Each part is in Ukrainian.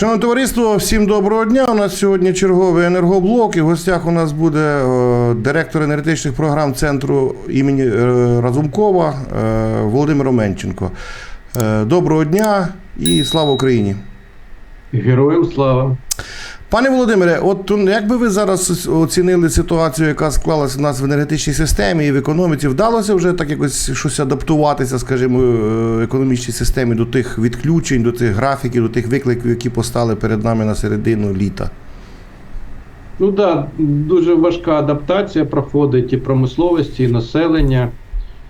Шановне товариство, всім доброго дня. У нас сьогодні черговий енергоблок. І в гостях у нас буде е, директор енергетичних програм центру імені е, Разумкова е, Володимир Оменченко. Доброго дня і слава Україні! Героям слава. Пане Володимире, от як би ви зараз оцінили ситуацію, яка склалася у нас в енергетичній системі і в економіці, вдалося вже так якось щось адаптуватися, скажімо, е, економічній системі до тих відключень, до тих графіків, до тих викликів, які постали перед нами на середину літа? Ну так, да, дуже важка адаптація проходить і промисловості, і населення,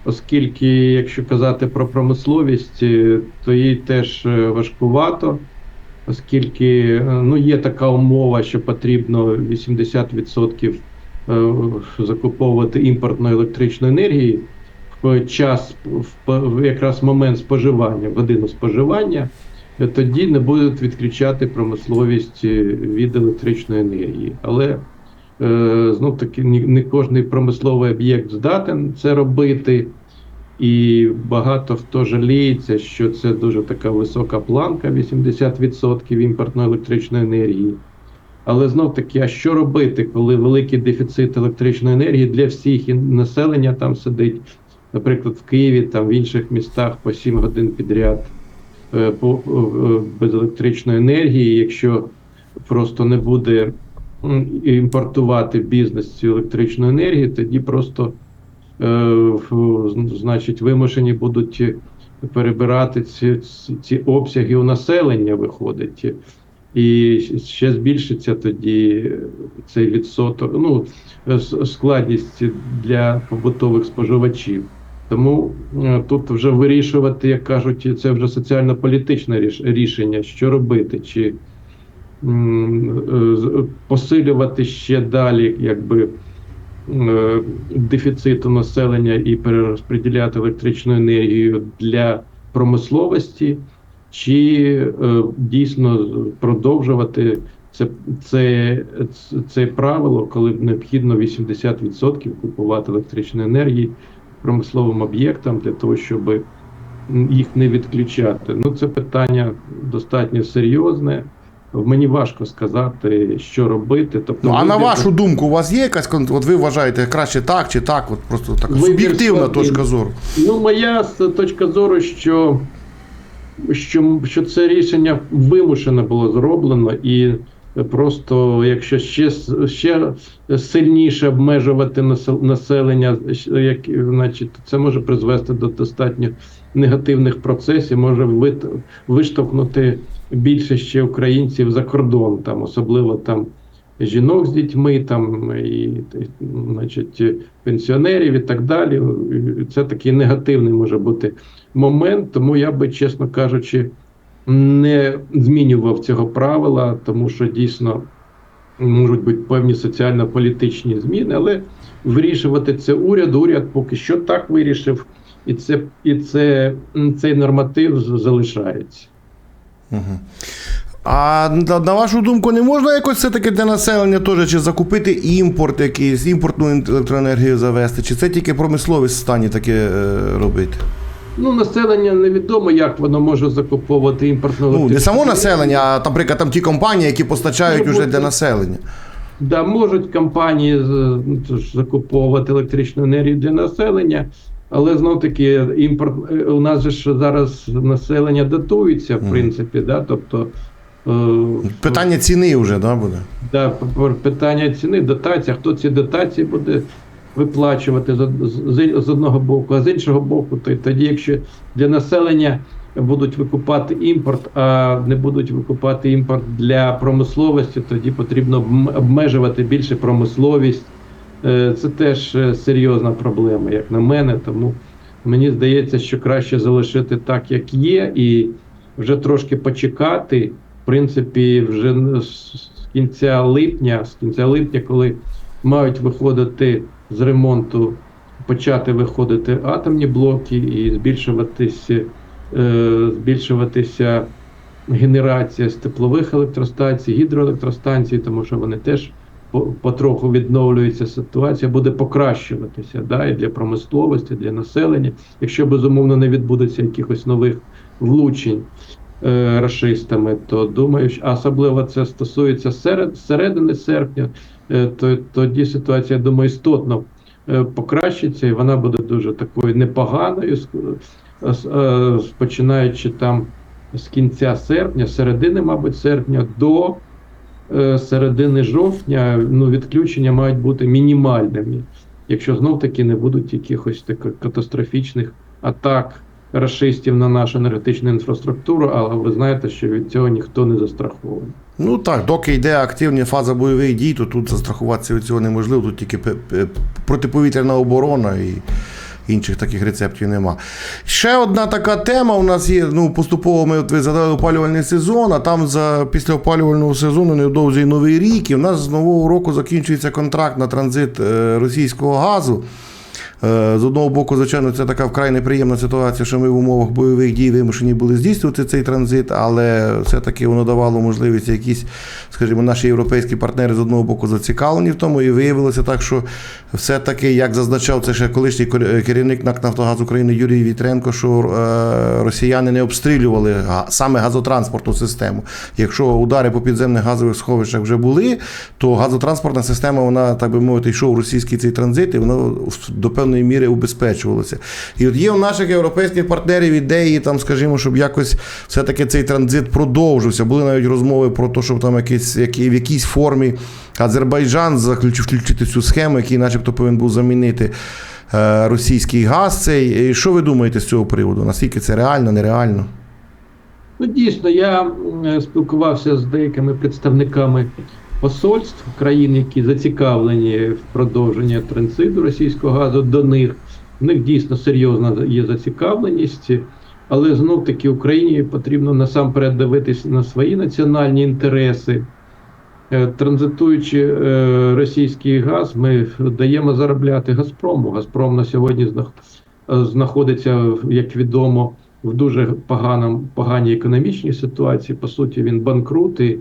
оскільки, якщо казати про промисловість, е, то їй теж е, важкувато, оскільки е, ну, є така умова, що потрібно 80% е, закуповувати імпортної електричної енергії в час, в якраз момент споживання, в годину споживання. Е, тоді не будуть відключати промисловість від електричної енергії. Але знов таки не кожний промисловий об'єкт здатен це робити, і багато хто жаліється, що це дуже така висока планка 80% імпортної електричної енергії. Але знов таки, а що робити, коли великий дефіцит електричної енергії для всіх і населення там сидить, наприклад, в Києві, там в інших містах по 7 годин підряд е, по, е, без електричної енергії, якщо просто не буде імпортувати бізнес цю електричну енергію, тоді просто значить вимушені будуть перебирати ці, ці, обсяги у населення, виходить. І ще збільшиться тоді цей відсоток, ну, складність для побутових споживачів. Тому е, тут вже вирішувати, як кажуть, це вже соціально-політичне ріш- рішення, що робити, чи е, посилювати ще далі, якби е, дефіциту населення і перерозподіляти електричну енергію для промисловості, чи е, дійсно продовжувати це, це, це правило, коли необхідно 80% купувати електричної енергії промисловим об'єктам для того, щоб їх не відключати. Ну, це питання достатньо серйозне. Мені важко сказати, що робити. Тобто, Ну, а на вашу думку, у вас є якась от ви вважаєте краще так чи так? От просто така Вибір суб'єктивна точка зору. Ну, моя точка зору, що, що, що це рішення вимушено було зроблено, і просто якщо ще, ще сильніше обмежувати насел- населення, як, значить, це може призвести до достатньо негативних процесів, може виштовхнути більше ще українців за кордон, там, особливо там жінок з дітьми, там і значить, пенсіонерів і так далі. Це такий негативний може бути момент. Тому я би, чесно кажучи, не змінював цього правила, тому що дійсно можуть бути певні соціально-політичні зміни, але вирішувати це уряд. Уряд поки що так вирішив, і це і це цей норматив залишається. Угу. А на, вашу думку, не можна якось все-таки для населення теж чи закупити імпорт якийсь, імпортну електроенергію завести, чи це тільки промисловість в стані таке е, робити? Ну, населення невідомо, як воно може закуповувати імпортну Ну, не само населення, а, наприклад, там ті компанії, які постачають Ну, уже для населення. Да, можуть компанії ну, закуповувати електричну енергію для населення, але знов таки імпорт у нас же ж зараз населення датується, в принципі, да, тобто. е, Питання ціни вже да, буде. Да, питання ціни, дотація, хто ці дотації буде виплачувати з, з, з одного боку, а з іншого боку, то тоді, якщо для населення будуть викупати імпорт, а не будуть викупати імпорт для промисловості, тоді потрібно обм- обмежувати більше промисловість. Е, Це теж е, серйозна проблема, як на мене. Тому мені здається, що краще залишити так, як є, і вже трошки почекати. В принципі, вже з кінця липня, з кінця липня, коли мають виходити з ремонту, почати виходити атомні блоки і збільшуватися, е, збільшуватися генерація з теплових електростанцій, гідроелектростанцій, тому що вони теж потроху відновлюється ситуація, буде покращуватися да, і для промисловості, для населення, якщо безумовно не відбудеться якихось нових влучень. е, рашистами, то думаю, що- особливо це стосується серед, середини серпня, е, то тоді ситуація, я думаю, істотно е, покращиться, і вона буде дуже такою непоганою, е, е, починаючи там з кінця серпня, середини, мабуть, серпня до середини жовтня, ну, відключення мають бути мінімальними, якщо знов таки не будуть якихось таких катастрофічних атак рашистів на нашу енергетичну інфраструктуру, але ви знаєте, що від цього ніхто не застрахований. Ну так, доки йде активна фаза бойових дій, то тут застрахуватися від цього неможливо. Тут тільки протиповітряна оборона і інших таких рецептів нема. Ще одна така тема у нас є. Ну, поступово ми от ви задали опалювальний сезон, а там за після опалювального сезону невдовзі новий рік. І в нас з нового року закінчується контракт на транзит е, російського газу. Е, З одного боку, звичайно, це така вкрай неприємна ситуація, що ми в умовах бойових дій вимушені були здійснювати цей транзит, але все-таки воно давало можливість якісь, скажімо, наші європейські партнери з одного боку зацікавлені в тому, і виявилося так, що все-таки, як зазначав це ще колишній керівник НАК «Нафтогаз України Юрій Вітренко, що е, росіяни не обстрілювали саме газотранспортну систему. Якщо удари по підземних газових сховищах вже були, то газотранспортна система, вона, так би мовити, йшов російський цей транзит, і воно до певної міри убезпечувалося. І от є у наших європейських партнерів ідеї, там, скажімо, щоб якось все-таки цей транзит продовжився. Були навіть розмови про те, щоб там якийсь, які, в якійсь формі Азербайджан заключив включити цю схему, який начебто повинен був замінити е, російський газ. Цей. Що ви думаєте з цього приводу? Наскільки це реально, нереально? Ну, дійсно, я спілкувався з деякими представниками посольств країн, які зацікавлені в продовженні транзиту російського газу до них. У них дійсно серйозна є зацікавленість, але знов таки Україні потрібно насамперед дивитися на свої національні інтереси. Е, Транзитуючи е, російський газ, ми даємо заробляти Газпрому. Газпром на сьогодні знаходиться, як відомо, в дуже поганому, поганій економічній ситуації. По суті, він банкрут, і,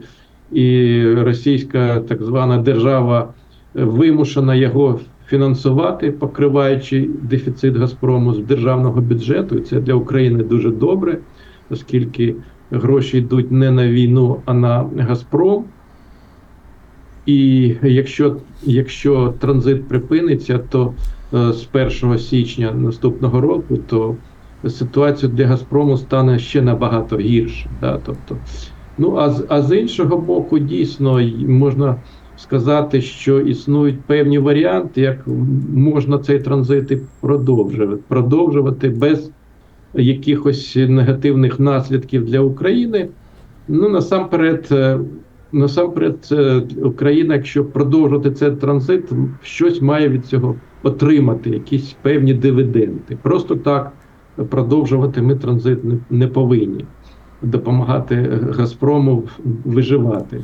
і російська так звана держава е, вимушена його фінансувати, покриваючи дефіцит Газпрому з державного бюджету. Це для України дуже добре, оскільки гроші йдуть не на війну, а на Газпром. І якщо, якщо транзит припиниться, то е, з 1 січня наступного року, то ситуація для Газпрому стане ще набагато гірше. Да? Тобто, ну, а, з- а з іншого боку, дійсно можна сказати, що існують певні варіанти, як можна цей транзит продовжувати, продовжувати без якихось негативних наслідків для України. Ну, насамперед, е, насамперед, е, Україна, якщо продовжувати цей транзит, щось має від цього отримати, якісь певні дивіденди. Просто так продовжувати ми транзит не повинні допомагати Газпрому виживати.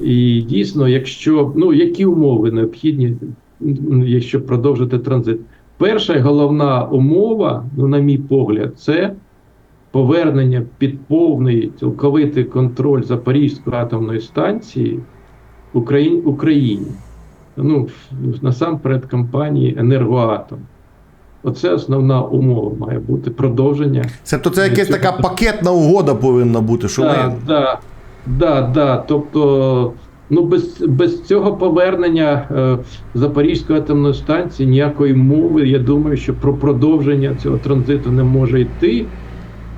І дійсно, якщо ну які умови необхідні, якщо продовжити транзит, перша головна умова, ну, на мій погляд, це повернення під повний цілковитий контроль Запорізької атомної станції Україні, Україні. Ну, насамперед компанії Енергоатом. Оце основна умова має бути продовження. Це, то це якась така пакетна угода повинна бути, що Да, ми. да, да, да. Тобто, ну без, без цього повернення е, Запорізької атомної станції ніякої мови, я думаю, що про продовження цього транзиту не може йти.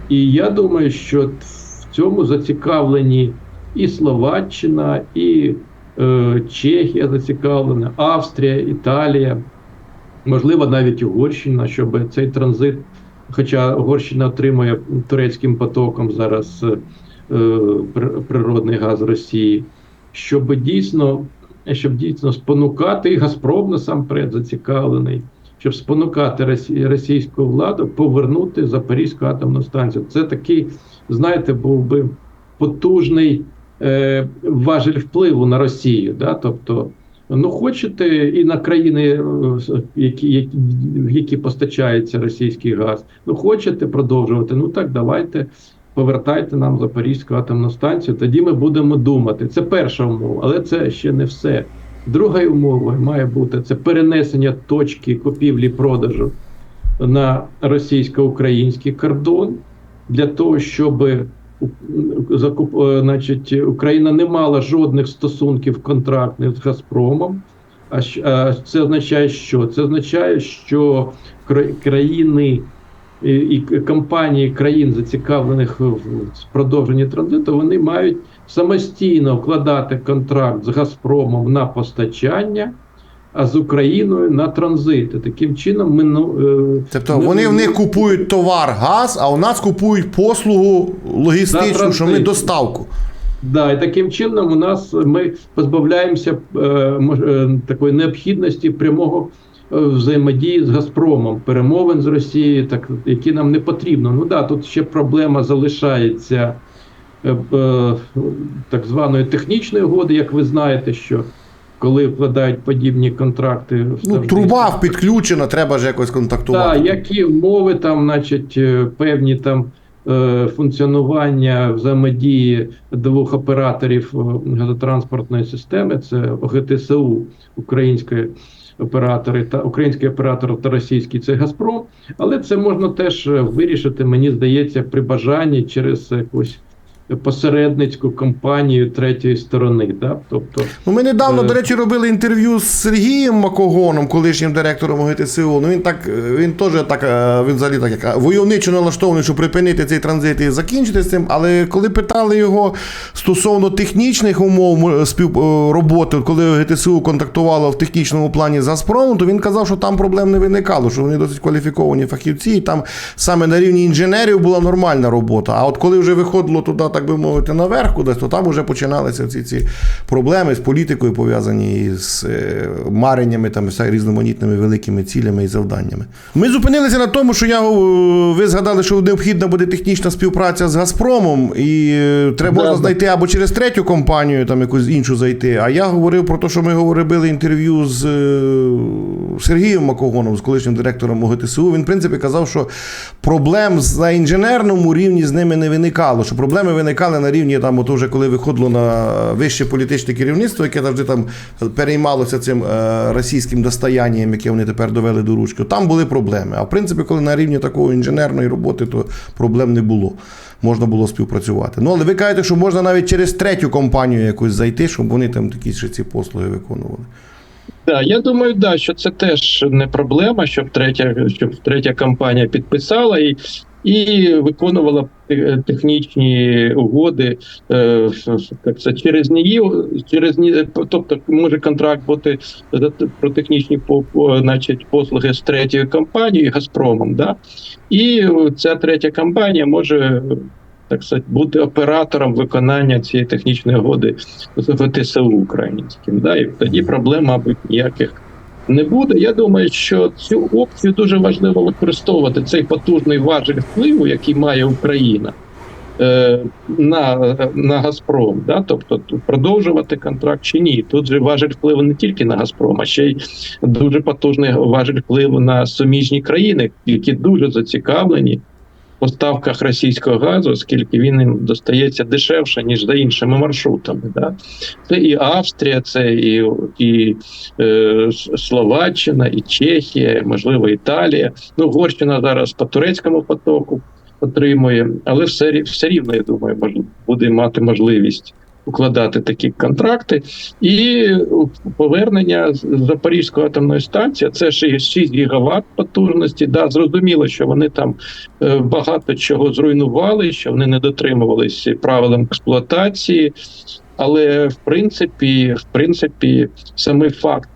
І я думаю, що в цьому зацікавлені і Словаччина, і е, Чехія зацікавлена, Австрія, Італія, можливо, навіть Угорщина, щоб цей транзит, хоча Угорщина отримує турецьким потоком зараз е, природний газ Росії, щоб дійсно, щоб дійсно спонукати, і Газпром насамперед зацікавлений, щоб спонукати росі- російську владу повернути Запорізьку атомну станцію. Це такий, знаєте, був би потужний е, важель впливу на Росію. Да? Тобто, ну хочете і на країни, е, які, які, які постачається російський газ, ну хочете продовжувати, ну так давайте. Повертайте нам Запорізьку атомну станцію, тоді ми будемо думати. Це перша умова, але це ще не все. Друга умова має бути це перенесення точки купівлі-продажу на російсько-український кордон для того, щоб у- закуп, е, значить, Україна не мала жодних стосунків контрактних з Газпромом. А це означає, що? Це означає, що країни і, компанії країн, зацікавлених в продовженні транзиту, вони мають самостійно вкладати контракт з Газпромом на постачання, з Україною на транзит. Таким чином, ми ну, е, Тобто ми- вони в них купують товар, газ, а у нас купують послугу логістичну, що ми доставку. Да, і таким чином у нас ми позбавляємося е, е, такої необхідності прямого е, взаємодії з Газпромом, перемовин з Росією, так які нам не потрібно. Ну да, тут ще проблема залишається е, е, так званої технічної угоди, як ви знаєте, що коли вкладають подібні контракти, Ну, труба підключена, треба ж якось контактувати. так, які умови там, значить, е, певні там е, функціонування взаємодії двох операторів е, газотранспортної системи, це ОГТСУ, української оператори та український оператор та російський це Газпром. Але це можна теж вирішити, мені здається, при бажанні через якусь посередницьку компанію третьої сторони. Да? Тобто, Ну, ми недавно, Е. до речі, робили інтерв'ю з Сергієм Макогоном, колишнім директором ОГТСУ. Ну він так, е, він теж так, е, він взагалі так як войовничо налаштований, щоб припинити цей транзит і закінчити з цим. Але коли питали його стосовно технічних умов м, спів е, коли ОГТСУ контактувало в технічному плані з Газпромом, то він казав, що там проблем не виникало, що вони досить кваліфіковані фахівці, і там саме на рівні інженерів була нормальна робота. А от коли вже виходило туди, так би мовити, наверх кудись, то там вже починалися ці, ці проблеми з політикою пов'язані з е, мареннями, там, з різноманітними великими цілями і завданнями. Ми зупинилися на тому, що я, е, ви згадали, що необхідна буде технічна співпраця з Газпромом, і е, треба Да, знайти або через третю компанію, там якусь іншу зайти. А я говорив про те, що ми робили інтерв'ю з Сергієм Макогоном, з колишнім директором ОГТСУ. Він, в принципі, казав, що проблем на інженерному рівні з ними не виникало. Що проблеми виникали на рівні там, ото вже коли виходило на вище політичне керівництво, яке завжди там переймалося цим е, російським достоянням, яке вони тепер довели до ручки. Там були проблеми. А в принципі, коли на рівні такої інженерної роботи, то проблем не було. Можна було співпрацювати. Ну, але ви кажете, що можна навіть через третю компанію якусь зайти, щоб вони там такі ще ці послуги виконували. Да, я думаю, да, що це теж не проблема, щоб третя, щоб третя компанія підписала і, і виконувала технічні угоди е, так це через неї, через ні- тобто може контракт бути про технічні значить, послуги з третьою компанією Газпромом. Да? І ця третя компанія може. Так сказати, бути оператором виконання цієї технічної угоди з ВТСУ українським. Да? І тоді проблем, мабуть, ніяких не буде. Я думаю, що цю опцію дуже важливо використовувати цей потужний важель впливу, який має Україна. е, На, на Газпром, да? тобто продовжувати контракт чи ні. Тут же важель впливу не тільки на Газпром, а ще й дуже потужний важель впливу на суміжні країни, які дуже зацікавлені поставках російського газу, оскільки він їм достається дешевше, ніж за іншими маршрутами. Да? Це і Австрія, це і, і е, Словаччина, і Чехія, можливо, Італія. Ну, Горщина зараз по турецькому потоку отримує, але все, все рівно, я думаю, може буде мати можливість укладати такі контракти. І повернення Запорізької атомної станції це ще 6 гігават потужності. Да, зрозуміло, що вони там е, багато чого зруйнували, що вони не дотримувалися правилам експлуатації. Але в принципі, в принципі, самий факт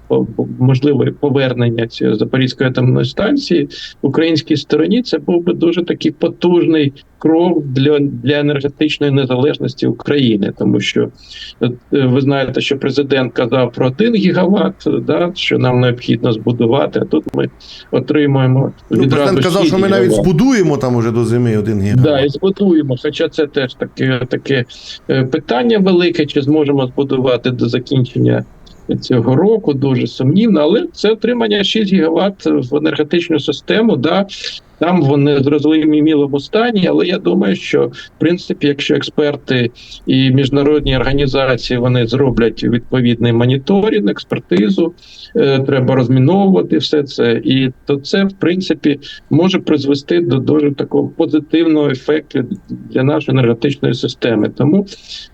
можливої повернення цієї Запорізької атомної станції українській стороні це був би дуже такий потужний крок для, для енергетичної незалежності України, тому що е, ви знаєте, що президент казав про 1 гігаватт, да, що нам необхідно збудувати. А тут ми отримуємо Ну, відразу президент казав, що ми навіть збудуємо там уже до зими один гігават. Да, і збудуємо. Хоча це теж таке, таке е, питання велике, чи зможемо збудувати до закінчення цього року, дуже сумнівно, але це отримання 6 гігаватт в енергетичну систему. Да. Там вони в зрозумілому стані, але я думаю, що в принципі, якщо експерти і міжнародні організації вони зроблять відповідний моніторинг, експертизу, е, треба розміновувати все це, і то це в принципі може призвести до дуже такого позитивного ефекту для нашої енергетичної системи. Тому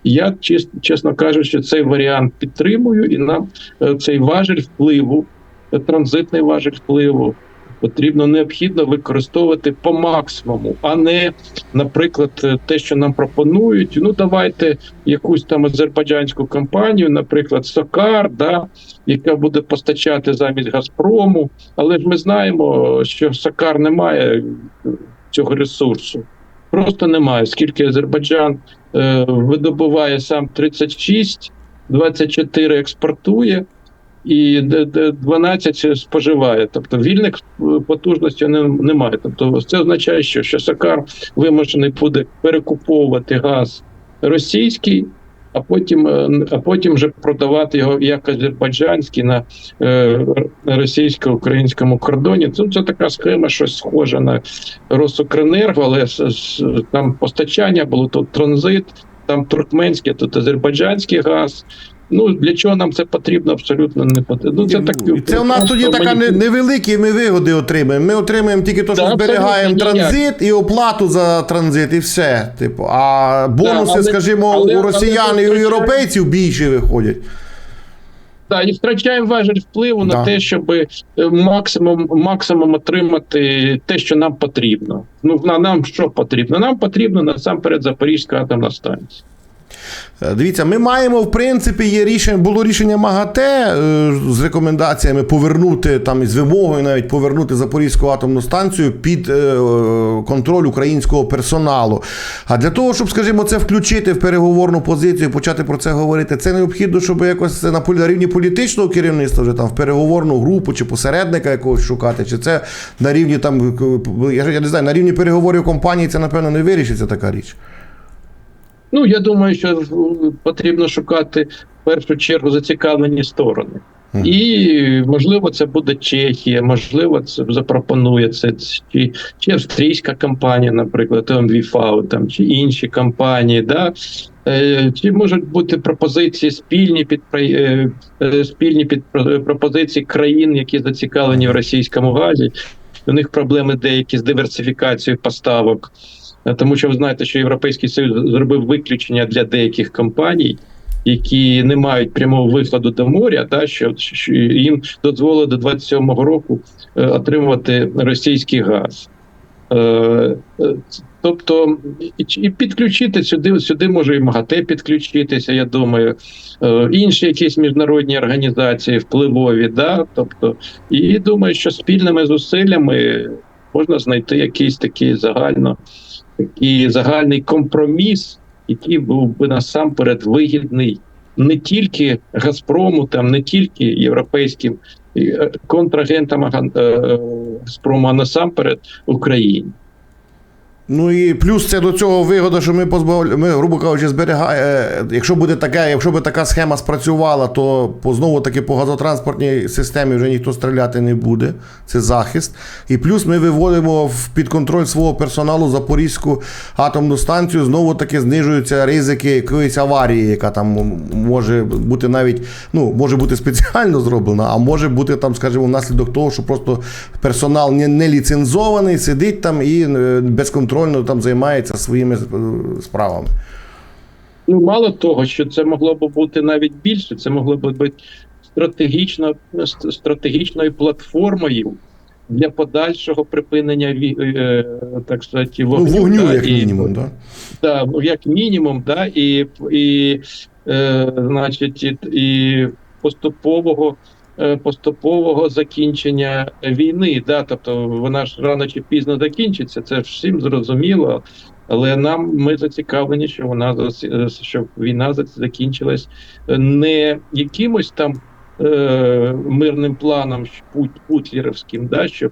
я чес- чесно кажучи, цей варіант підтримую, і нам е, цей важель впливу, е, транзитний важель впливу. Потрібно необхідно використовувати по максимуму, а не, наприклад, те, що нам пропонують. Ну давайте якусь там азербайджанську компанію, наприклад, Сокар, да, яка буде постачати замість Газпрому. Але ж ми знаємо, що Сокар не має цього ресурсу. Просто немає, оскільки Азербайджан е, видобуває сам 36, 24 експортує і д- д- 12 споживає. Тобто вільних е, потужностей не- немає. Тобто це означає, що, що Сакар вимушений буде перекуповувати газ російський. А потім, е, а потім вже продавати його як азербайджанський на е, російсько-українському кордоні. Це, це така схема, щось схоже на Росукренерго, але там постачання було тут транзит, там туркменський, тут азербайджанський газ. Ну для чого нам це потрібно? Абсолютно не потрібно. Ну це так І це у нас тоді така не- невеликі ми вигоди отримаємо. Ми отримаємо тільки те, що Да, зберігаємо транзит і оплату за транзит, і все. Типу, а бонуси, але- скажімо, але- у росіян але і у європейців більше виходять. Так, і втрачаємо важель впливу Да. на те, щоб е, максимум, максимум отримати те, що нам потрібно. Ну на нам що потрібно? Нам потрібно насамперед Запорізька атомна станція. Е, Дивіться, ми маємо, в принципі, є рішення, було рішення МАГАТЕ е, з рекомендаціями повернути там із вимогою навіть повернути Запорізьку атомну станцію під е, контроль українського персоналу. А для того, щоб, скажімо, це включити в переговорну позицію, почати про це говорити, це необхідно, щоб якось це на рівні політичного керівництва вже там в переговорну групу чи посередника якогось шукати, чи це на рівні там я не знаю, на рівні переговорів компанії це напевно не вирішиться така річ. Ну я думаю, що е, потрібно шукати в першу чергу зацікавлені сторони. І можливо, це буде Чехія, можливо, це запропонує це чи, чи австрійська компанія, наприклад, МВФАУ, там чи інші компанії, да. Е, Чи можуть бути пропозиції спільні під е, е, спільні під пропозиції країн, які зацікавлені в російському газі? У них проблеми деякі з диверсифікацією поставок. Е, Тому що ви знаєте, що Європейський Союз зробив виключення для деяких компаній, які не мають прямого виходу до моря, та що, що їм дозволили до 27-го року е, отримувати російський газ. Е, е, Тобто і, підключити сюди, сюди може і МАГАТЕ підключитися, я думаю, е, інші якісь міжнародні організації впливові, да? тобто, і думаю, що спільними зусиллями можна знайти якийсь такий загально, такий загальний компроміс, який був би насамперед вигідний не тільки Газпрому, там не тільки європейським е, контрагентам Га- е, Газпрому, а насамперед Україні. Ну і плюс це до цього вигода, що ми позбавля... ми, грубо кажучи, зберігаємо. Якщо буде таке, якщо би така схема спрацювала, то по знову таки по газотранспортній системі вже ніхто стріляти не буде. Це захист. І плюс ми виводимо в під контроль свого персоналу Запорізьку атомну станцію. Знову таки знижуються ризики якоїсь аварії, яка там може бути навіть ну може бути спеціально зроблена, а може бути там, скажімо, внаслідок того, що просто персонал не, не ліцензований, сидить там і е, безконтрольно там займається своїми е, справами. Ну, мало того, що це могло б бути навіть більше, це могло б бути стратегічно, стратегічною платформою для подальшого припинення е, так сказати, Ну, вогню. вогню, да, як і- мінімум, да? Да, як мінімум, да, і, і е, значить, і, і поступового, е, поступового закінчення війни. Да, тобто вона ж рано чи пізно закінчиться, це ж всім зрозуміло. Але нам ми зацікавлені, що вона е, щоб війна закінчилась не якимось там е, мирним планом пут, путлерівським, да, щоб,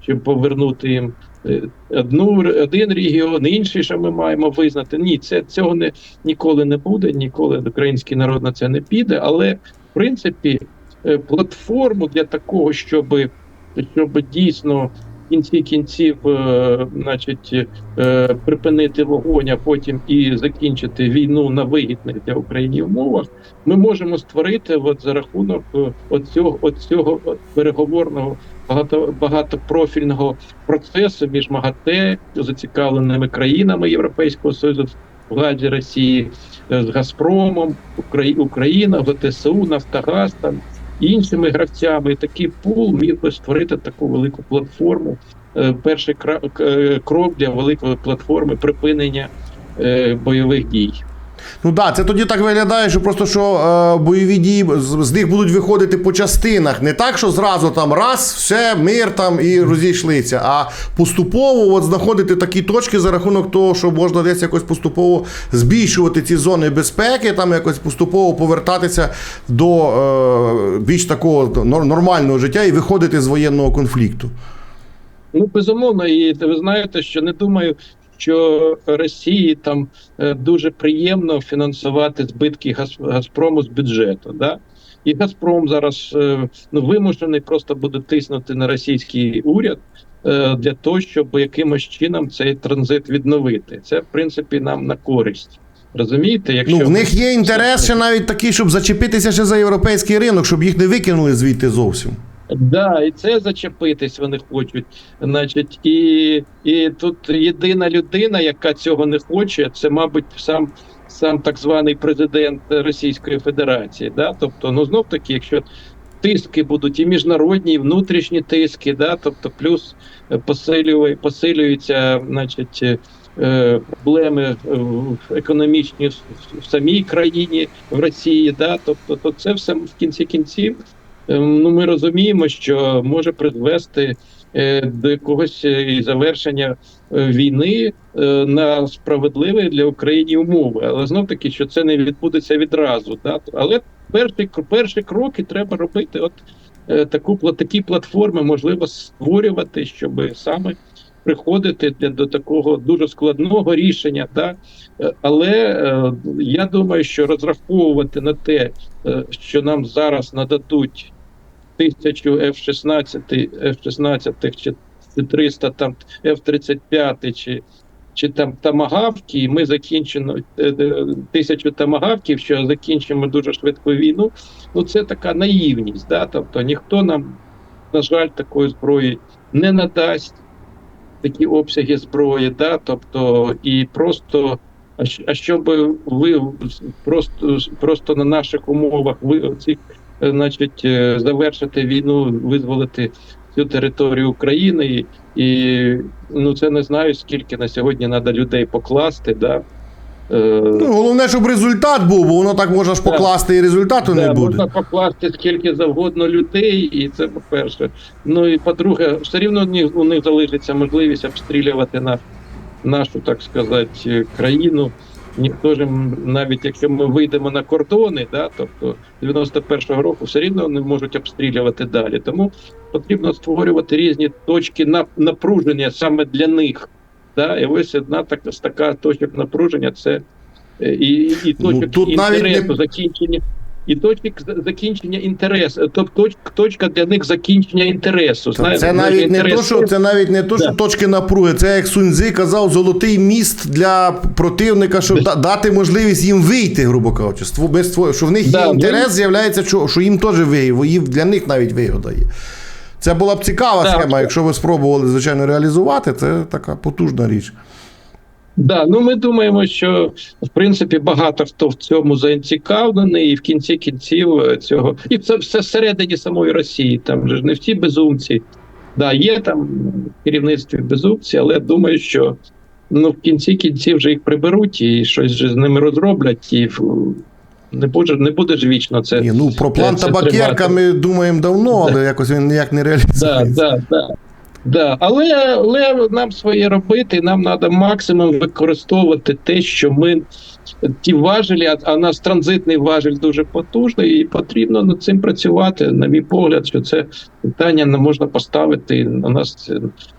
щоб повернути їм е, одну один регіон, інший, що ми маємо визнати. Ні, це цього не ніколи не буде, ніколи український народ на це не піде. Але в принципі, е, платформу для такого, щоб, щоб дійсно в кінці кінців, е, значить, е, припинити вогонь, а потім і закінчити війну на вигідних для України умовах, ми можемо створити от за рахунок е, оцього, оцього переговорного багато, багатопрофільного процесу між МАГАТЕ, зацікавленими країнами Європейського Союзу, владі Росії е, з Газпромом, Украї- Україна, ВТСУ, Нафтогаз там іншими гравцями. Такий пул міг би створити таку велику платформу. Е, Перший е, крок для великої платформи припинення е, бойових дій. Ну так, да, це тоді так виглядає, що просто що е, бойові дії з, з них будуть виходити по частинах. Не так, що зразу там раз, все, мир там і розійшлися. А поступово от знаходити такі точки за рахунок того, що можна десь якось поступово збільшувати ці зони безпеки, там якось поступово повертатися до е, більш такого нормального життя і виходити з воєнного конфлікту. Ну, безумовно, і ви знаєте, що не думаю, що Росії там е, дуже приємно фінансувати збитки Газ- Газпрому з бюджету. Да? І Газпром зараз е, ну, вимушений просто буде тиснути на російський уряд е, для того, щоб якимось чином цей транзит відновити. Це, в принципі, нам на користь. Розумієте, якщо Ну, в них є інтерес ще навіть такий, щоб зачепитися ще за європейський ринок, щоб їх не викинули звідти зовсім. Да, і це зачепитись вони хочуть. Значить, і, і тут єдина людина, яка цього не хоче, це, мабуть, сам сам так званий президент Російської Федерації. Да? Тобто, ну знов таки, якщо тиски будуть і міжнародні, і внутрішні тиски, да? тобто плюс е, посилює, посилюються, значить. е, Проблеми е, економічні в самій країні в Росії, да, тобто, то це все в кінці кінців ну ми розуміємо, що може призвести е, до якогось е, і завершення е, війни на справедливі для України умови. Але знов таки, що це не відбудеться відразу. Да? Але перші, перші кроки треба робити. От таку такі платформи можливо створювати, щоб саме приходити до такого дуже складного рішення. Да? Але е, я думаю, що розраховувати на те, е, що нам зараз нададуть тисячу F-16, F-16 чи, чи 300 там F-35 чи, чи там тамагавки, і ми закінчимо е, е, тисячу тамагавків, що закінчимо дуже швидку війну. Ну це така наївність. Да? Тобто ніхто нам, на жаль, такої зброї не надасть такі обсяги зброї, да? тобто і просто. А щоб ви просто просто на наших умовах ви цих, значить, е, завершити війну, визволити цю територію України, і, ну це не знаю скільки на сьогодні треба людей покласти. Да? Е, Ну, головне, щоб результат був, бо воно так можна ж покласти і результату не буде. можна покласти скільки завгодно людей, і це по-перше. Ну і по-друге, все рівно у них, у них залишиться можливість обстрілювати на нашу, так сказати, країну. Ніхто ж навіть якщо ми вийдемо на кордони, да, тобто 91-го року, все рівно не можуть обстрілювати далі. Тому потрібно створювати різні точки на- напруження саме для них. Да? І ось одна така, з така точок напруження це е, і, і, точок Ну, точок тут навіть не- інтересу, закінчення. І точок з- закінчення інтересу, тобто точка для них закінчення інтересу. Та Знаєте, це навіть не то, що це навіть не то, що Да. точки напруги. Це як Суньцзи казав, золотий міст для противника, щоб Без- да- дати можливість їм вийти, грубо кажучи. Без Що в них є інтерес, ми- з'являється, що, що їм теж вигідно, для них навіть вигода є. Це була б цікава Да. схема. Якщо ви спробували, звичайно, реалізувати, це така потужна річ. Да, ну ми думаємо, що в принципі багато хто в цьому зацікавлений, і в кінці кінців е, цього, і це все всередині самої Росії. Там же ж не всі безумці. Да, є там в керівництві безумці, але думаю, що ну в кінці кінців вже їх приберуть і щось же з ними розроблять, і не буде, не буде ж вічно це. Ні, ну про план це- це табакерка тривати. ми думаємо давно, але якось він ніяк не реалізується. да, да. Да. Але, але нам своє робити, нам треба максимум використовувати те, що ми ті важелі, а, нас транзитний важель дуже потужний, і потрібно над цим працювати. На мій погляд, що це питання не можна поставити у нас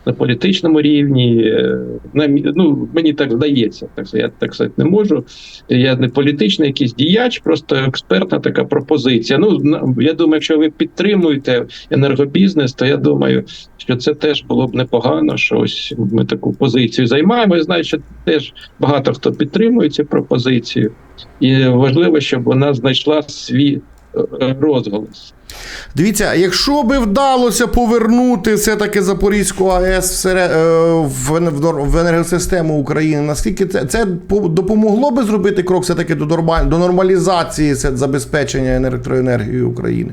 на політичному рівні. е, На, ну, мені так здається, так я так сказати не можу. Я не політичний якийсь діяч, просто експертна така пропозиція. Ну я думаю, якщо ви підтримуєте енергобізнес, то я думаю, що це теж було б непогано. Що ось ми таку позицію займаємо. Я знаю, що теж багато хто підтримує цю пропозицію, і важливо, щоб вона знайшла свій е, розголос. Дивіться, якщо би вдалося повернути все-таки Запорізьку АЕС е, в, енергосистему України, наскільки це, це по- допомогло би зробити крок все-таки до, нормалізації забезпечення електроенергією України?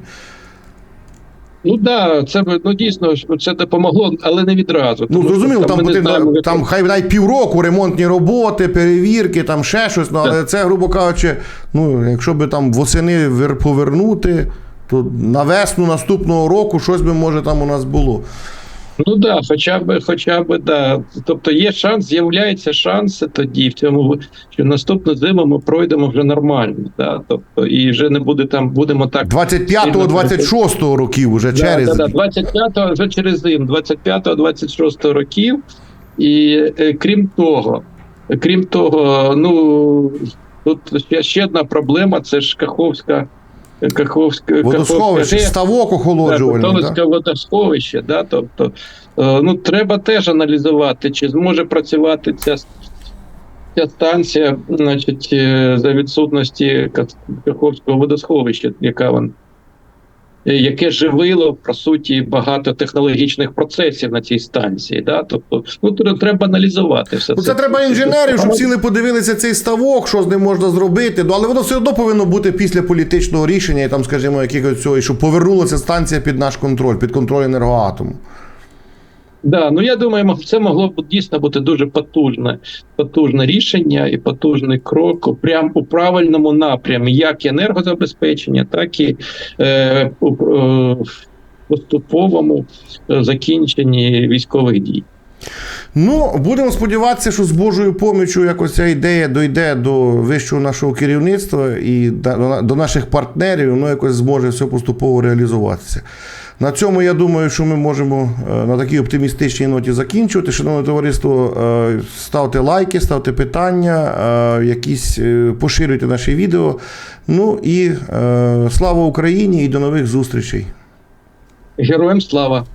Ну да, це б- ну дійсно це допомогло, але не відразу. Ну, зрозуміло, там, потрібно, як- там хай навіть півроку ремонтні роботи, перевірки, там ще щось, ну, але це, грубо кажучи, ну, якщо би там восени вер- повернути, то на весну наступного року щось би може там у нас було. Ну да, хоча б, хоча б, да. Тобто є шанс, з'являється шанс тоді в цьому, що наступну зиму ми пройдемо вже нормально. Да? Тобто, і вже не буде там, будемо так. 25-го, 26-го років уже через. Да, да, да, 25-го, вже через зим, 25-го, 26-го років. І е, крім того, крім того, ну тут ще, ще одна проблема: це ж Каховська. Каховська, Водосховище, ставок охолоджувальний. Каховське Да? Водосховище, да, тобто, е, ну, треба теж аналізувати, чи зможе працювати ця, ця станція, значить, е, за відсутності Каховського водосховища, яка вон, е, яке живило, по суті, багато технологічних процесів на цій станції. Да? Тобто, ну, тре- треба аналізувати все Ну, це треба інженерів, щоб сіли подивилися цей ставок, що з ним можна зробити. Ну, але воно все одно повинно бути після політичного рішення і там, скажімо, якихось цього, щоб повернулася станція під наш контроль, під контроль енергоатому. Да, ну я думаю, це могло б дійсно бути дуже потужне, потужне рішення і потужний крок прямо у правильному напрямі, як енергозабезпечення, так і е, у е, поступовому е, закінченні військових дій. Ну, будемо сподіватися, що з Божою поміччю якось ця ідея дойде до вищого нашого керівництва і до, наших партнерів, воно якось зможе все поступово реалізуватися. На цьому я думаю, що ми можемо е, на такій оптимістичній ноті закінчувати. Шановне товариство, е, ставте лайки, ставте питання, е, якісь поширюйте наші відео. Ну і слава Україні і до нових зустрічей. Героям слава!